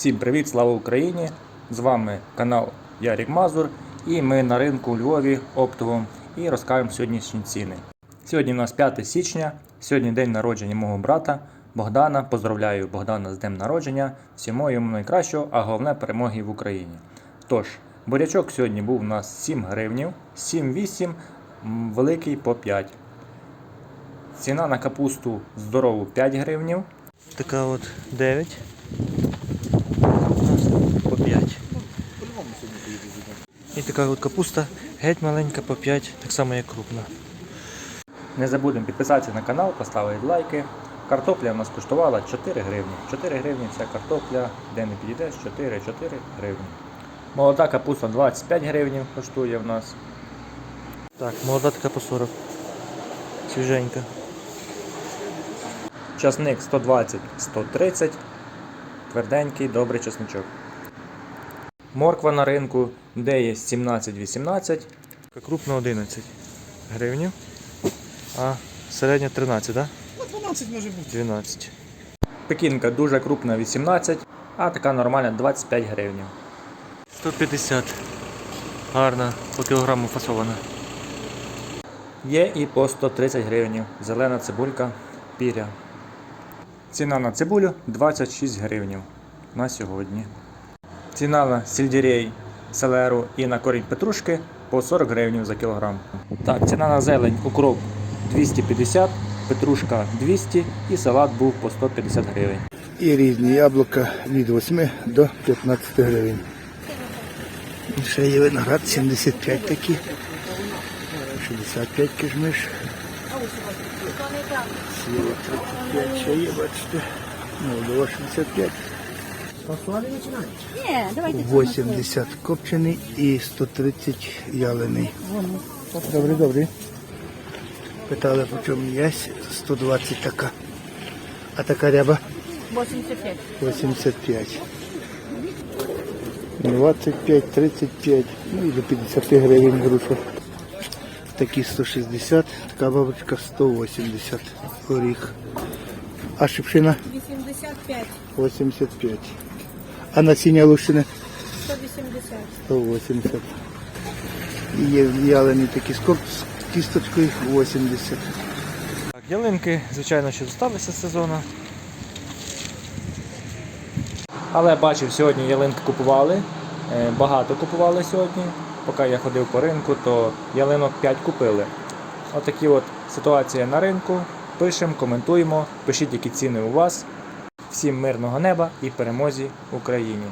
Всім привіт, слава Україні! З вами канал Ярік Мазур і ми на ринку у Львові оптовому і розкажемо сьогоднішні ціни. Сьогодні у нас 5 січня, сьогодні день народження мого брата Богдана. Поздравляю Богдана з днем народження, всього йому найкращого, а головне перемоги в Україні. Тож, бурячок сьогодні був у нас 7 гривнів, 7-8, великий по 5. Ціна на капусту здорову 5 гривнів. Така от 9. По 5. І така от капуста геть маленька по 5, так само як крупна. Не забудемо підписатися на канал, поставити лайки. Картопля у нас коштувала 4 гривні. 4 гривні це картопля, де не підійдеш, 4-4 гривні. Молода капуста 25 гривень коштує в нас. Так, молода така по 40. Свіженька. Часник 120-130. Тверденький, добрий чесничок. Морква на ринку, де є 17-18, крупна 11 гривень, а середня 13, так? Ну, 12 може бути. 12. Пекінка дуже крупна 18, а така нормальна 25 гривень. 150. Гарна, по кілограму фасована. Є і по 130 гривень. Зелена цибулька піря. Ціна на цибулю 26 гривень на сьогодні. Ціна на сельдерей, селеру і на корінь петрушки по 40 гривень за кілограм. Так, ціна на зелень, укроп 250, петрушка 200 і салат був по 150 гривень. І різні яблука від 8 до 15 гривень. Ще є виноград 75 такі. 65 кишмиш. Сіла 35 ще є, бачите. Молодого 65. Ні, давайте 80 копчений і 130 ялений. Добре, добре. Питали, по чому є 120 така. А така ряба? 85. 85. 25, 35, ну і до 50 гривень груша. Такі 160, така бабочка 180 горіх. А шипшина 85. 85. А насіння лущини 180. 180. І є в'ялені такі з з кісточкою 80. Так, ялинки, звичайно, ще залишилися з сезону. Але бачив, сьогодні ялинки купували. е, Багато купували сьогодні. Поки я ходив по ринку, то ялинок 5 купили. Отакі от ситуація на ринку. Пишемо, коментуємо, пишіть, які ціни у вас. Всім мирного неба і перемозі Україні!